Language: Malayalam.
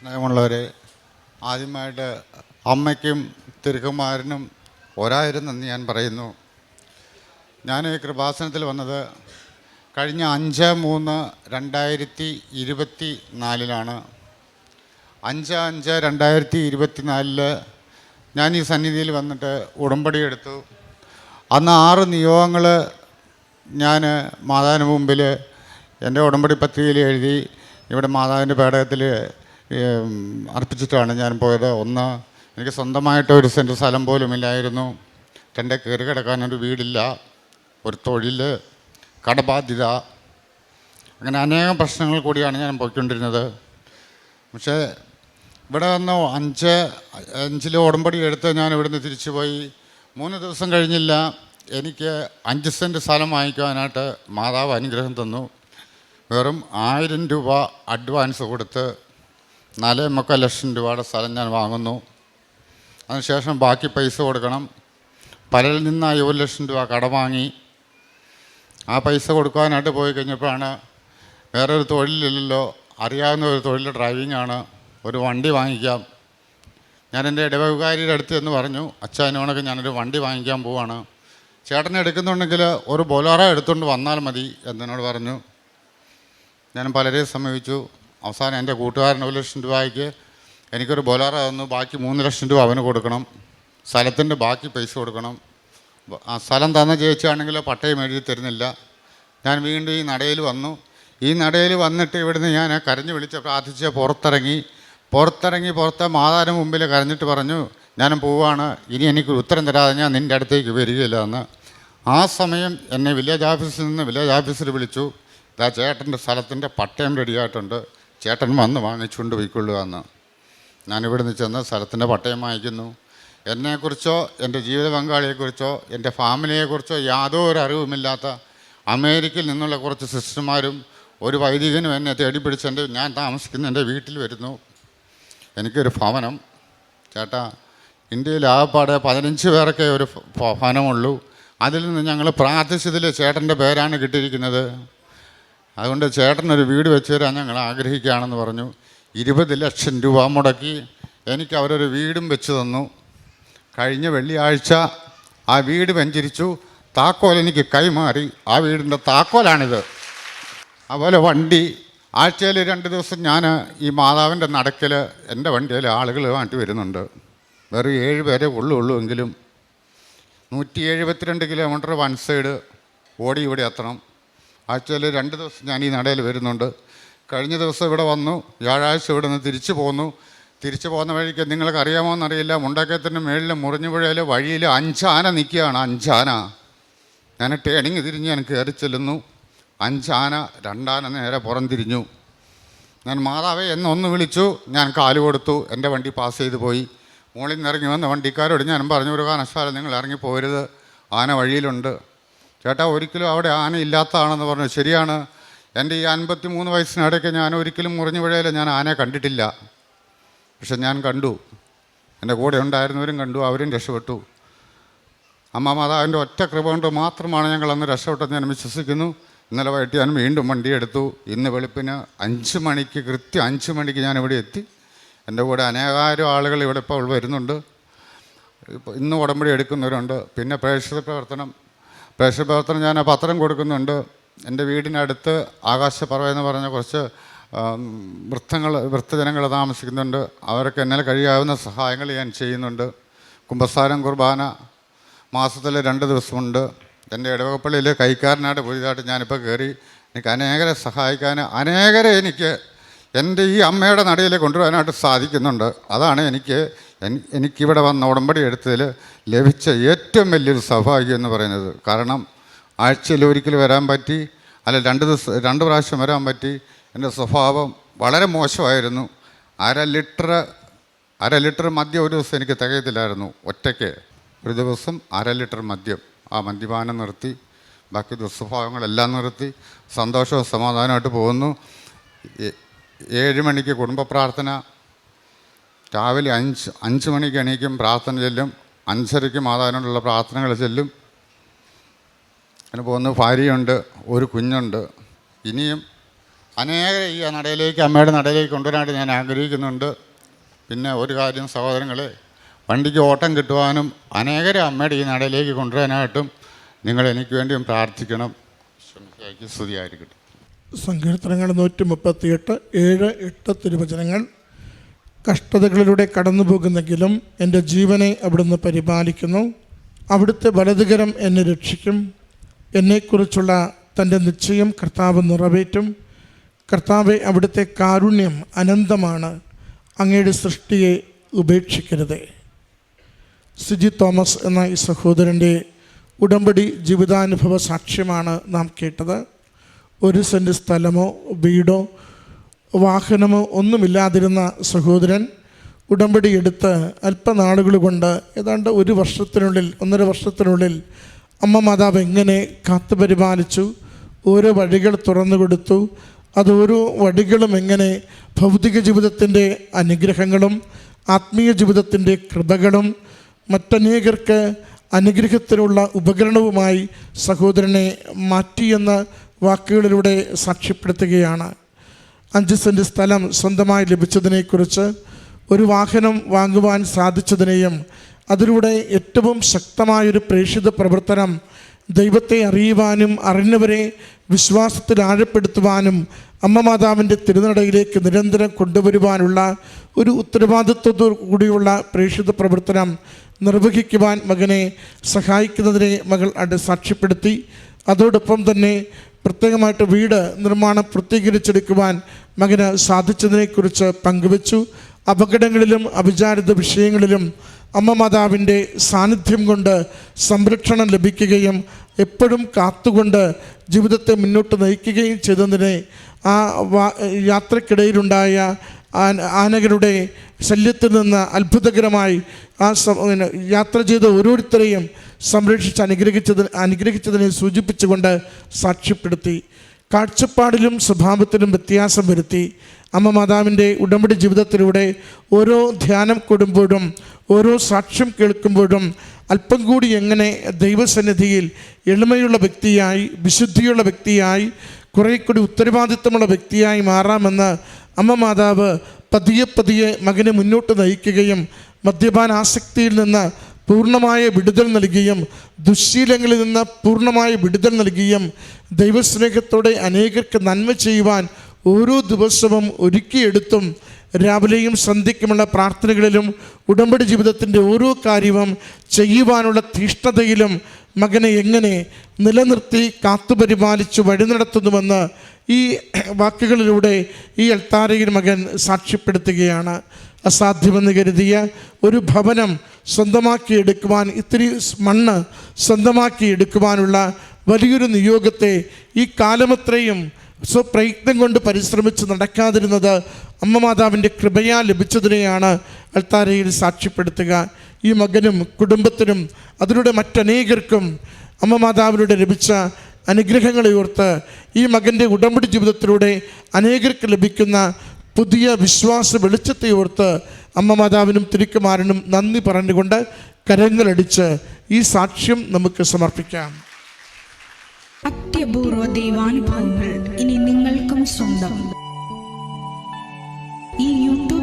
സ്നേഹമുള്ളവരെ ആദ്യമായിട്ട് അമ്മയ്ക്കും തിരുക്കുമാരനും നന്ദി ഞാൻ പറയുന്നു. ഞാൻ ഈ കൃപാസനത്തിൽ വന്നത് കഴിഞ്ഞ അഞ്ച് മൂന്ന് രണ്ടായിരത്തി ഇരുപത്തി നാലിലാണ് അഞ്ച് അഞ്ച് രണ്ടായിരത്തി ഇരുപത്തി നാലിൽ ഞാൻ ഈ സന്നിധിയിൽ വന്നിട്ട് ഉടമ്പടി എടുത്തു. അന്ന് ആറ് നിയോഗങ്ങൾ ഞാൻ മാതാവിന് മുമ്പിൽ എന്റെ ഉടമ്പടി പത്രികയിൽ എഴുതി ഇവിടെ മാതാവിന്റെ പേടകത്തിൽ അർപ്പിച്ചിട്ടാണ് ഞാൻ പോയത്. ഒന്ന് എനിക്ക് സ്വന്തമായിട്ട് ഒരു സെന്റ് സ്ഥലം പോലും ഇല്ലായിരുന്നു. തന്റെ കയറി കിടക്കാനൊരു വീടില്ല ഒരു തൊഴിൽ കടബാധ്യത. അങ്ങനെ അനേകം പ്രശ്നങ്ങൾ കൂടിയാണ് ഞാൻ പോയിക്കൊണ്ടിരുന്നത്. പക്ഷേ ഇവിടെ വന്ന് അഞ്ച് അഞ്ചിൽ ഉടമ്പടി എടുത്ത് ഞാൻ ഇവിടുന്ന് തിരിച്ചു പോയി മൂന്ന് ദിവസം കഴിഞ്ഞില്ല. എനിക്ക് അഞ്ച് സെന്റ് സ്ഥലം വാങ്ങിക്കുവാനായിട്ട് മാതാവ് അനുഗ്രഹം തന്നു. വെറും ആയിരം രൂപ അഡ്വാൻസ് കൊടുത്ത് നാല് മുക്കാൽ ലക്ഷം രൂപയുടെ സ്ഥലം ഞാൻ വാങ്ങുന്നു. അതിനുശേഷം ബാക്കി പൈസ കൊടുക്കണം. പലരിൽ നിന്നായി ഒരു ലക്ഷം രൂപ കടം വാങ്ങി. ആ പൈസ കൊടുക്കാനായിട്ട് പോയി കഴിഞ്ഞപ്പോഴാണ് ഒരു തൊഴിലില്ലല്ലോ. അറിയാവുന്ന ഒരു തൊഴിൽ ഡ്രൈവിംഗ് ആണ്. ഒരു വണ്ടി വാങ്ങിക്കാം. ഞാൻ എന്റെ ഇടവകാരിയുടെ അടുത്ത് എന്ന് പറഞ്ഞു അച്ഛനോടൊക്കെ ഞാനൊരു വണ്ടി വാങ്ങിക്കാൻ പോവാണ്. ചേട്ടനെ എടുക്കുന്നുണ്ടെങ്കിൽ ഒരു ബൊലോറ എടുത്തുകൊണ്ട് വന്നാൽ മതി എന്നോട് പറഞ്ഞു. ഞാൻ പലരെയും സമീപിച്ചു. അവസാനം എന്റെ കൂട്ടുകാരൻ ഒരു ലക്ഷം രൂപയ്ക്ക് എനിക്കൊരു ബോലാറ തന്നു. ബാക്കി മൂന്ന് ലക്ഷം രൂപ അവന് കൊടുക്കണം. സ്ഥലത്തിന്റെ ബാക്കി പൈസ കൊടുക്കണം. ആ സ്ഥലം തന്ന ജയിച്ചാണെങ്കിൽ പട്ടയം എഴുതി തരുന്നില്ല. ഞാൻ വീണ്ടും ഈ നടയിൽ വന്നു. ഈ നടയിൽ വന്നിട്ട് ഇവിടുന്ന് ഞാൻ കരഞ്ഞു വിളിച്ച് പ്രാർത്ഥിച്ച് പുറത്തിറങ്ങി. പുറത്തിറങ്ങി പുറത്തെ മാതാവിന് മുമ്പിൽ കരഞ്ഞിട്ട് പറഞ്ഞു ഞാൻ പോവാണ്. ഇനി എനിക്ക് ഉത്തരം തരാതെ ഞാൻ നിന്റെ അടുത്തേക്ക് വരികയില്ല എന്ന്. ആ സമയം എന്നെ വില്ലേജ് ഓഫീസിൽ നിന്ന് വില്ലേജ് ഓഫീസർ വിളിച്ചു. ഇതാ ചേട്ടന്റെ സ്ഥലത്തിന്റെ പട്ടയം റെഡിയായിട്ടുണ്ട് ചേട്ടൻ വന്ന് വാങ്ങിച്ചുകൊണ്ട് പോയിക്കൊള്ളുക എന്ന്. ഞാൻ നിന്ന് ചെന്ന് സ്ഥലത്തിന്റെ പട്ടയം വാങ്ങിക്കുന്നു. എന്നെക്കുറിച്ചോ എന്റെ ജീവിത പങ്കാളിയെക്കുറിച്ചോ എന്റെ ഫാമിലിയെക്കുറിച്ചോ യാതൊരു അറിവുമില്ലാത്ത അമേരിക്കയിൽ നിന്നുള്ള കുറച്ച് സിസ്റ്റർമാരും ഒരു വൈദികനും എന്നെ തേടി പിടിച്ച് എന്റെ ഞാൻ താമസിക്കുന്ന എന്റെ വീട്ടിൽ വരുന്നു. എനിക്കൊരു ഭവനം. ചേട്ടാ ഇന്ത്യയിൽ ആകപ്പാടെ പതിനഞ്ച് പേരൊക്കെ ഒരു ഭവനമുള്ളൂ. അതിൽ നിന്ന് ഞങ്ങൾ പ്രാർത്ഥിച്ചതിൽ ചേട്ടന്റെ പേരാണ് കിട്ടിയിരിക്കുന്നത്. അതുകൊണ്ട് ചേട്ടനൊരു വീട് വെച്ച് തരാൻ ഞങ്ങൾ ആഗ്രഹിക്കുകയാണെന്ന് പറഞ്ഞു. ഇരുപത് ലക്ഷം രൂപ മുടക്കി എനിക്ക് അവരൊരു വീടും വെച്ച് തന്നു. കഴിഞ്ഞ വെള്ളിയാഴ്ച ആ വീട് വെഞ്ചരിച്ചു. താക്കോൽ എനിക്ക് കൈമാറി. ആ വീടിന്റെ താക്കോലാണിത്. അതുപോലെ വണ്ടി. ആഴ്ചയിൽ രണ്ട് ദിവസം ഞാൻ ഈ മാതാവിന്റെ നടക്കൽ എന്റെ വണ്ടിയിൽ ആളുകൾ മാറ്റി വരുന്നുണ്ട്. വെറും ഏഴ് പേരെ ഉള്ളു ഉള്ളൂ എങ്കിലും. നൂറ്റി എഴുപത്തിരണ്ട് കിലോമീറ്റർ വൺ സൈഡ് ഓടി ഇവിടെ എത്തണം. ആഴ്ചയിൽ രണ്ട് ദിവസം ഞാൻ ഈ നടയിൽ വരുന്നുണ്ട്. കഴിഞ്ഞ ദിവസം ഇവിടെ വന്നു. വ്യാഴാഴ്ച ഇവിടെ നിന്ന് തിരിച്ചു പോന്നു. തിരിച്ചു പോകുന്ന വഴിക്ക് നിങ്ങൾക്ക് അറിയാമോ എന്നറിയില്ല. മുണ്ടക്കയത്തിന്റെ മേളിൽ മുറിഞ്ഞുപുഴയിൽ വഴിയിൽ അഞ്ചാന നിൽക്കുകയാണ്. അഞ്ചാന. ഞാൻ ടേണിങ് തിരിഞ്ഞ് ഞാൻ കയറി ചെല്ലുന്നു. അഞ്ചാന രണ്ടാന നേരെ പുറം തിരിഞ്ഞു. ഞാൻ മാതാവേ എന്നൊന്ന് വിളിച്ചു. ഞാൻ കാൽ കൊടുത്തു. എന്റെ വണ്ടി പാസ് ചെയ്തു പോയി. മുകളിൽ നിന്ന് ഇറങ്ങി വന്ന വണ്ടിക്കാരോട് ഞാൻ പറഞ്ഞു ഒരു കാരണവശാലും നിങ്ങൾ ഇറങ്ങി പോരുത്. ആന വഴിയിലുണ്ട്. ചേട്ടാ ഒരിക്കലും അവിടെ ആന ഇല്ലാത്തതാണെന്ന് പറഞ്ഞു. ശരിയാണ്. എന്റെ ഈ അൻപത്തി മൂന്ന് വയസ്സിനിടയ്ക്ക് ഞാൻ ഒരിക്കലും മുറിഞ്ഞു പുഴയിൽ ഞാൻ ആനയെ കണ്ടിട്ടില്ല. പക്ഷെ ഞാൻ കണ്ടു. എന്റെ കൂടെ ഉണ്ടായിരുന്നവരും കണ്ടു. അവരും രക്ഷപ്പെട്ടു. അമ്മ മാതാവിന്റെ ഒറ്റ കൃപ കൊണ്ട് മാത്രമാണ് ഞങ്ങൾ അന്ന് രക്ഷപ്പെട്ടത് ഞാൻ വിശ്വസിക്കുന്നു. ഇന്നലെ വൈകിട്ട് ഞാൻ വീണ്ടും വണ്ടി എടുത്തു. ഇന്ന് വെളുപ്പിന് അഞ്ച് മണിക്ക് കൃത്യം അഞ്ച് മണിക്ക് ഞാൻ ഇവിടെ എത്തി. എന്റെ കൂടെ അനേകായിരം ആളുകൾ ഇവിടെ ഇപ്പോൾ വരുന്നുണ്ട്. ഇപ്പോൾ ഇന്ന് ഉടമ്പടി എടുക്കുന്നവരുണ്ട്. പിന്നെ പ്രേക്ഷിത പ്രവർത്തനം പ്രേക്ഷിത പ്രവർത്തനം ഞാൻ പത്രം കൊടുക്കുന്നുണ്ട്. എന്റെ വീടിനടുത്ത് ആകാശപ്പറവ എന്ന് പറഞ്ഞ കുറച്ച് വൃത്തങ്ങൾ വൃത്തജനങ്ങൾ താമസിക്കുന്നുണ്ട്. അവർക്ക് എന്നാൽ കഴിയാവുന്ന സഹായങ്ങൾ ഞാൻ ചെയ്യുന്നുണ്ട്. കുമ്പസാരം കുർബാന മാസത്തിൽ രണ്ട് ദിവസമുണ്ട്. എന്റെ ഇടവകപ്പള്ളിയിൽ കൈക്കാരനായിട്ട് പുതിയതായിട്ട് ഞാനിപ്പോൾ കയറി എനിക്ക് അനേകരെ സഹായിക്കാൻ അനേകരെ എനിക്ക് എന്റെ ഈ അമ്മയുടെ നടയിൽ കൊണ്ടുവരാനായിട്ട് സാധിക്കുന്നുണ്ട്. അതാണ് എനിക്ക് എനിക്കിവിടെ വന്ന ഉടമ്പടി എടുത്തതിൽ ലഭിച്ച ഏറ്റവും വലിയൊരു സൗഭാഗ്യം എന്ന് പറയുന്നത് കാരണം ആഴ്ചയിൽ ഒരിക്കൽ വരാൻ പറ്റി അല്ല രണ്ട് ദിവസം രണ്ട് പ്രാവശ്യം വരാൻ പറ്റി എന്റെ സ്വഭാവം വളരെ മോശമായിരുന്നു. അര ലിറ്റർ അര ലിറ്റർ മദ്യം ഒരു ദിവസം എനിക്ക് തികയത്തില്ലായിരുന്നു ഒറ്റയ്ക്ക്. ഒരു ദിവസം അര ലിറ്റർ മദ്യം. ആ മദ്യപാനം നിർത്തി ബാക്കി ദുസ്വഭാവങ്ങളെല്ലാം നിർത്തി സന്തോഷവും സമാധാനമായിട്ട് പോകുന്നു. ഏഴ് മണിക്ക് കുടുംബ പ്രാർത്ഥന രാവിലെ അഞ്ച് അഞ്ച് മണിക്ക് എണീക്കും പ്രാർത്ഥന ചെല്ലും അഞ്ചരയ്ക്ക് മാതാവിനോടുള്ള പ്രാർത്ഥനകൾ ചെല്ലും. അതിന് പോകുന്ന ഭാര്യയുണ്ട് ഒരു കുഞ്ഞുണ്ട്. ഇനിയും അനേകം ഈ നടയിലേക്ക് അമ്മയുടെ നടയിലേക്ക് കൊണ്ടുവരാനായിട്ട് ഞാൻ ആഗ്രഹിക്കുന്നുണ്ട്. പിന്നെ ഒരു കാര്യം സഹോദരങ്ങളെ വണ്ടിക്ക് ഓട്ടം കിട്ടുവാനും അനേകരെ അമ്മയുടെ ഈ നടയിലേക്ക് കൊണ്ടുവരാനായിട്ടും നിങ്ങൾ എനിക്ക് വേണ്ടിയും പ്രാർത്ഥിക്കണം. സ്തുതിയായിരിക്കട്ടെ. സങ്കീർത്തനങ്ങൾ നൂറ്റി മുപ്പത്തിയെട്ട് ഏഴ് എട്ട് തിരുവചനങ്ങൾ. കഷ്ടതകളിലൂടെ കടന്നു പോകുന്നെങ്കിലും എന്റെ ജീവനെ അവിടുന്ന് പരിപാലിക്കുന്നു. അവിടുത്തെ വലതുകരം എന്നെ രക്ഷിക്കും. എന്നെക്കുറിച്ചുള്ള തന്റെ നിശ്ചയം കർത്താവ് നിറവേറ്റും. കർത്താവെ അവിടുത്തെ കാരുണ്യം അനന്തമാണ്. അങ്ങയുടെ സൃഷ്ടിയെ ഉപേക്ഷിക്കരുതേ. സിജി തോമസ് എന്ന ഈ സഹോദരന്റെ ഉടമ്പടി ജീവിതാനുഭവ സാക്ഷ്യമാണ് നാം കേട്ടത്. ഒരു സെന്റ് സ്ഥലമോ വീടോ വാഹനമോ ഒന്നുമില്ലാതിരുന്ന സഹോദരൻ ഉടമ്പടി എടുത്ത് അല്പനാളുകൾ കൊണ്ട് ഏതാണ്ട് ഒരു വർഷത്തിനുള്ളിൽ ഒന്നര വർഷത്തിനുള്ളിൽ അമ്മ മാതാവ് എങ്ങനെ കാത്തു പരിപാലിച്ചു? ഓരോ വഴികൾ തുറന്നു കൊടുത്തു. അത് ഓരോ വഴികളും എങ്ങനെ ഭൗതിക ജീവിതത്തിന്റെ അനുഗ്രഹങ്ങളും ആത്മീയ ജീവിതത്തിന്റെ കൃപകളും മറ്റനേകർക്ക് അനുഗ്രഹത്തിനുള്ള ഉപകരണവുമായി സഹോദരനെ മാറ്റിയെന്ന വാക്കുകളിലൂടെ സാക്ഷ്യപ്പെടുത്തുകയാണ്. അഞ്ച് സെന്റ് സ്ഥലം സ്വന്തമായി ലഭിച്ചതിനെക്കുറിച്ച് ഒരു വാഹനം വാങ്ങുവാൻ സാധിച്ചതിനെയും അതിലൂടെ ഏറ്റവും ശക്തമായൊരു പ്രേക്ഷിത പ്രവർത്തനം ദൈവത്തെ അറിയുവാനും അറിഞ്ഞവരെ വിശ്വാസത്തിൽ ആഴപ്പെടുത്തുവാനും അമ്മ മാതാവിന്റെ തിരുനടയിലേക്ക് നിരന്തരം കൊണ്ടുവരുവാനുള്ള ഒരു ഉത്തരവാദിത്വത്തോടു കൂടിയുള്ള പ്രേക്ഷിത പ്രവർത്തനം നിർവഹിക്കുവാൻ മകനെ സഹായിക്കുന്നതിനെ മകൾ അട് സാക്ഷ്യപ്പെടുത്തി. അതോടൊപ്പം തന്നെ പ്രത്യേകമായിട്ട് വീട് നിർമ്മാണം പൂർത്തീകരിച്ചെടുക്കുവാൻ മകന് സാധിച്ചതിനെക്കുറിച്ച് പങ്കുവച്ചു. അപകടങ്ങളിലും അവിചാരിത വിഷയങ്ങളിലും അമ്മ മാതാവിന്റെ സാന്നിധ്യം കൊണ്ട് സംരക്ഷണം ലഭിക്കുകയും എപ്പോഴും കാത്തുകൊണ്ട് ജീവിതത്തെ മുന്നോട്ട് നയിക്കുകയും ചെയ്തതിനെ ആ യാത്രക്കിടയിലുണ്ടായ ആനകളുടെ ശല്യത്തിൽ നിന്ന് അത്ഭുതകരമായി ആ യാത്ര ചെയ്ത ഓരോരുത്തരെയും സംരക്ഷിച്ച് അനുഗ്രഹിച്ചതിന് അനുഗ്രഹിച്ചതിനെ സൂചിപ്പിച്ചുകൊണ്ട് സാക്ഷ്യപ്പെടുത്തി. കാഴ്ചപ്പാടിലും സ്വഭാവത്തിലും വ്യത്യാസം വരുത്തി. അമ്മ മാതാവിന്റെ ഉടമ്പടി ജീവിതത്തിലൂടെ ഓരോ ധ്യാനം കൊടുമ്പോഴും ഓരോ സാക്ഷ്യം കേൾക്കുമ്പോഴും അല്പം കൂടി എങ്ങനെ ദൈവസന്നിധിയിൽ എളിമയുള്ള വ്യക്തിയായി വിശുദ്ധിയുള്ള വ്യക്തിയായി കുറേ കൂടി ഉത്തരവാദിത്തമുള്ള വ്യക്തിയായി മാറാമെന്ന് അമ്മ മാതാവ് പതിയെ പതിയെ മകനെ മുന്നോട്ട് നയിക്കുകയും മദ്യപാന ആസക്തിയിൽ നിന്ന് പൂർണമായ വിടുതൽ നൽകുകയും ദുശ്ശീലങ്ങളിൽ നിന്ന് പൂർണമായ വിടുതൽ നൽകുകയും ദൈവസ്നേഹത്തോടെ അനേകർക്ക് നന്മ ചെയ്യുവാൻ ഓരോ ദിവസവും ഒരുക്കിയെടുത്തും രാവിലെയും സന്ധ്യയ്ക്കുമുള്ള പ്രാർത്ഥനകളിലും ഉടമ്പടി ജീവിതത്തിന്റെ ഓരോ കാര്യവും ചെയ്യുവാനുള്ള തീഷ്ണതയിലും മകനെ എങ്ങനെ നിലനിർത്തി കാത്തുപരിപാലിച്ചു വഴി നടത്തുന്നുവെന്ന് ഈ വാക്കുകളിലൂടെ ഈ അൽത്താരയിൽ മകൻ സാക്ഷ്യപ്പെടുത്തുകയാണ്. അസാധ്യമെന്ന് കരുതിയ ഒരു ഭവനം സ്വന്തമാക്കിയെടുക്കുവാൻ ഇത്തിരി മണ്ണ് സ്വന്തമാക്കി എടുക്കുവാനുള്ള വലിയൊരു നിയോഗത്തെ ഈ കാലമത്രയും സ്വപ്രയത്നം കൊണ്ട് പരിശ്രമിച്ച് നടക്കാതിരുന്നത് അമ്മ മാതാവിന്റെ കൃപയാ ലഭിച്ചതിനെയാണ് അൽത്താരയിൽ സാക്ഷ്യപ്പെടുത്തുക. ഈ മകനും കുടുംബത്തിനും അതിലൂടെ മറ്റനേകർക്കും അമ്മ മാതാവിലൂടെ ലഭിച്ച അനുഗ്രഹങ്ങളെ ഓർത്ത് ഈ മകന്റെ ഉടമ്പടി ജീവിതത്തിലൂടെ അനേകർക്ക് ലഭിക്കുന്ന പുതിയ വിശ്വാസ വെളിച്ചത്തെ ഓർത്ത് അമ്മ മാതാവിനും തിരുക്കുമാരനും നന്ദി പറഞ്ഞുകൊണ്ട് കരങ്ങളടിച്ച് ഈ സാക്ഷ്യം നമുക്ക് സമർപ്പിക്കാം. അത്യപൂർവ ദൈവാനുഭവങ്ങൾ ഇനി നിങ്ങൾക്കും സ്വന്തം. ഈ